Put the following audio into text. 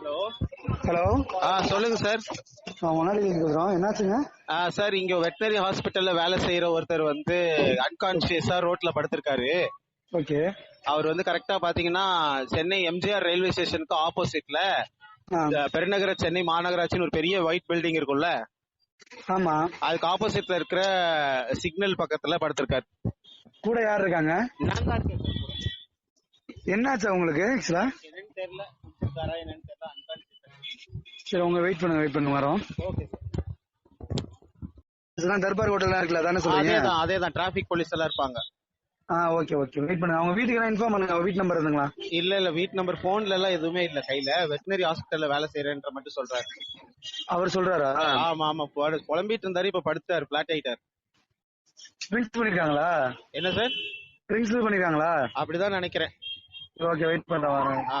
Hello. Hello. ஆ சொல்லுங்க sir. இருக்கிறோம் என்னாச்சுங்க? ஆ சார் இங்க வெட்டினரி ஹாஸ்பிட்டல்ல வேலை செய்யற ஒருத்தர் வந்து அன்கான்சியஸா ரோட்ல படுத்திருக்காரு. ஓகே. அவர் வந்து கரெக்டா பாத்தீங்கன்னா சென்னை எம்ஜிஆர் ரயில்வே ஸ்டேஷனுக்கு ஆப்போசிட்ல பெருநகர சென்னை மாநகராட்சின்னு ஒரு பெரிய ஒயிட் பில்டிங் இருக்கும்ல. ஆமா. அதுக்கு ஆப்போசிட்ல இருக்கிற சிக்னல் பக்கத்துல படுத்திருக்காரு. கூட யார் இருக்காங்க. என்னாச்சு உங்களுக்கு ஆக்சுவலா என்னன்னு தெரியல. என்னன்னு தெரியல. சரி உங்க வெயிட் பண்ணுங்க வெயிட் பண்ணுங்க வரோம். ஓகே சார் இதெல்லாம் தர்பார் ஹோட்டல்லாம் இருக்குல்ல தானே சொல்றீங்க? அதேதான் அதேதான் டிராபிக் போலீஸ் எல்லாம் இருப்பாங்க. ஆ ஓகே ஓகே வெயிட் பண்ணுங்க அவங்க வீட்டுக்கு இன்ஃபார்ம் பண்ணுங்க அவங்க வீட் நம்பர் இருந்துங்களா? இல்ல இல்ல வீட் நம்பர் போன்ல எல்லாம் எதுவுமே இல்ல கையில. வெட்டினரி ஹாஸ்பிட்டல்ல வேலை செய்யறேன்ற மட்டும் சொல்றாரு. அவர் சொல்றாரா? ஆமா ஆமா புலம்பிட்டு இருந்தாரு இப்ப படுத்தாரு பிளாட் ஆயிட்டாரு. ட்ரிங்க்ஸ் பண்ணிருக்காங்களா? என்ன சார் ட்ரிங்க்ஸ் பண்ணிருக்காங்களா? அப்படிதான் நினைக்கிறேன். ஓகே வெயிட் பண்றேன் வரேன் ஆ.